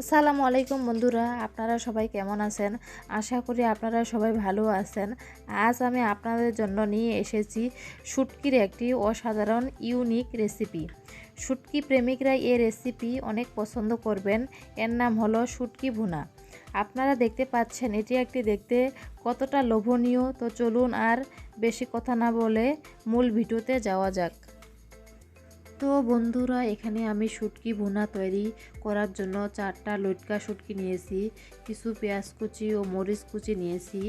আসসালামু আলাইকুম বন্ধুরা, আপনারা সবাই কেমন আছেন? আশা করি আপনারা সবাই ভালো আছেন। আজ আমি আপনাদের জন্য নিয়ে এসেছি শুটকির একটি অসাধারণ ইউনিক রেসিপি শুটকি প্রেমিকরা এই রেসিপি অনেক পছন্দ করবেন। এর নাম হলো শুটকি ভুনা। আপনারা দেখতে পাচ্ছেন, এটি একটি দেখতে কতটা লোভনীয়। তো চলুন আর বেশি কথা না বলে মূল ভিডিওতে যাওয়া যাক। তো বন্ধুরা, এখানে আমি শুটকি ভুনা তৈরি করার জন্য চারটা লটকা শুটকি নিয়েছি, কিছু পেঁয়াজ কুচি ও মরিচ কুচি নিয়েছি।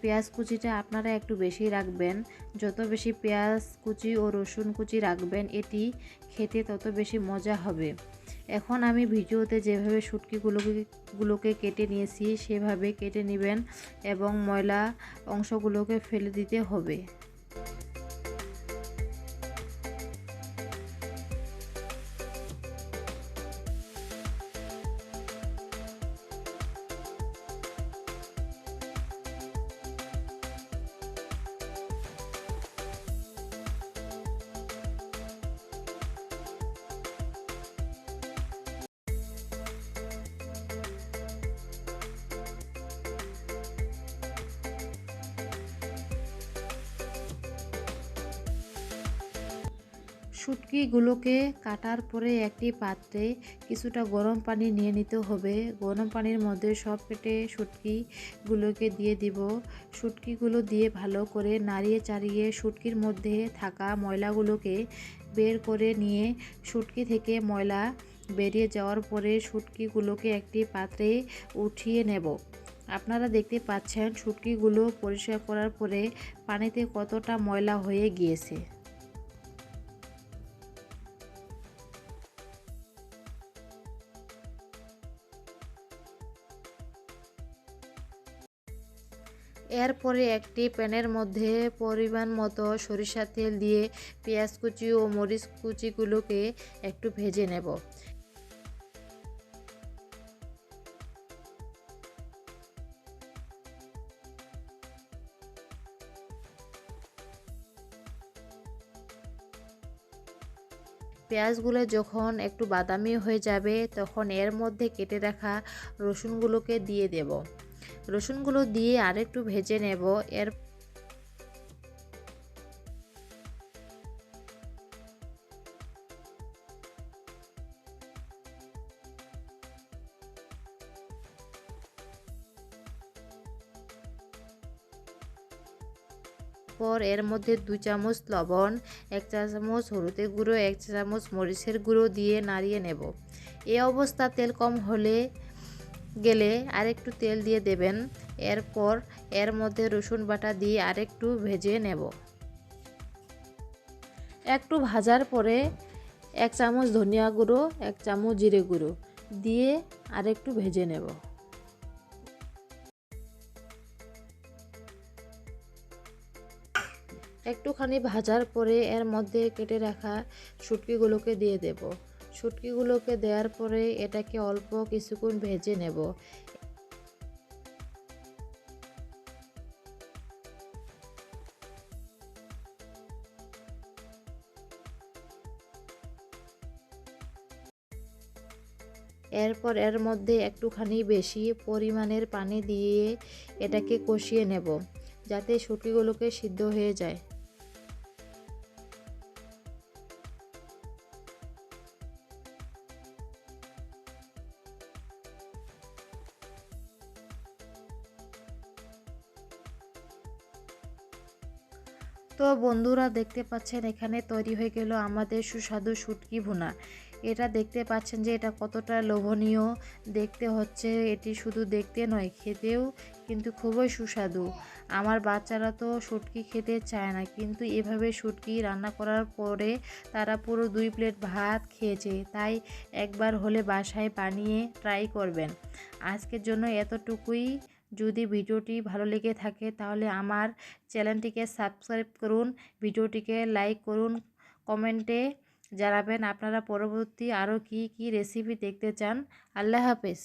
পেঁয়াজ কুচিটা আপনারা একটু বেশি রাখবেন, যত বেশি পেঁয়াজ কুচি ও রসুন কুচি রাখবেন, এটি খেতে তত বেশি মজা হবে। এখন আমি ভিডিওতে যেভাবে শুটকিগুলোকে, গুলোকে কেটে নিয়েছি, সেভাবে কেটে নেবেন এবং ময়লা অংশগুলোকে ফেলে দিতে হবে। শুটকিগুলোকে কাটার পরে একটি পাত্রে কিছুটা গরম পানি নিয়ে নিতে হবে। গরম পানির মধ্যে সব কেটে শুটকিগুলোকে দিয়ে দিব। শুটকিগুলো দিয়ে ভালো করে নাড়িয়ে চাড়িয়ে শুটকির মধ্যে থাকা ময়লাগুলোকে বের করে নিয়ে শুটকি থেকে ময়লা বেরিয়ে যাওয়ার পরে শুটকিগুলোকে একটি পাত্রে উঠিয়ে নেব। আপনারা দেখতে পাচ্ছেন শুটকিগুলো পরিষ্কার করার পরে পানিতে কতটা ময়লা হয়ে গিয়েছে। এরপরে একটি প্যানের মধ্যে পরিমাণ মতো সরিষার তেল দিয়ে পেঁয়াজ কুচি ও মরিচ কুচিগুলোকে একটু ভেজে নেব। পেঁয়াজগুলো যখন একটু বাদামি হয়ে যাবে, তখন এর মধ্যে কেটে রাখা রসুনগুলোকে দিয়ে দেব। রসুনগুলো দিয়ে আরেকটু ভেজে নেব। এর পর এর মধ্যে দু চামচ লবণ, এক চা চামচ হলুদের গুঁড়ো, এক চা চামচ মরিচের গুঁড়ো দিয়ে নাড়িয়ে নেব। এ অবস্থা তেল কম হলে গেলে আরেকটু তেল দিয়ে দেবেন। এরপর এর মধ্যে রসুন বাটা দিয়ে আরেকটু ভেজে নেব। একটু ভাজার পরে এক চামচ ধনিয়া গুঁড়ো, এক চামচ জিরে গুঁড়ো দিয়ে আরেকটু ভেজে নেব। একটুখানি ভাজার পরে এর মধ্যে কেটে রাখা শুটকিগুলোকে দিয়ে দেব। শুটকিগুলোকে দেওয়ার পরে এটাকে অল্প কিছুক্ষণ ভেজে নেব। এরপর এর মধ্যে একটুখানি বেশি পরিমাণের পানি দিয়ে এটাকে কষিয়ে নেব, যাতে শুটকিগুলোকে সিদ্ধ হয়ে যায়। তো বন্ধুরা দেখতে পাচ্ছেন এখানে তৈরি হয়ে গেল আমাদের সুস্বাদু শুটকি ভুনা। এটা দেখতে পাচ্ছেন যে এটা কতটা লোভনীয়। দেখতে হচ্ছে এটি শুধু দেখতে নয়, খেতেও কিন্তু খুবই সুস্বাদু। আমার বাচ্চারা তো শুটকি খেতে চায় না, কিন্তু এভাবে শুটকি রান্না করার পরে তারা পুরো দুই প্লেট ভাত খেয়েছে, তাই একবার হলে বাসায় বানিয়ে ট্রাই করবেন। আজকের জন্য এতটুকুই। যদি ভিডিওটি ভালো লেগে থাকে তাহলে আমার চ্যানেলটিকে সাবস্ক্রাইব করুন, ভিডিওটিকে লাইক করুন, কমেন্টে জানাবেন আপনারা পরবর্তী আরও কি কি রেসিপি দেখতে চান। আল্লাহ হাফেজ।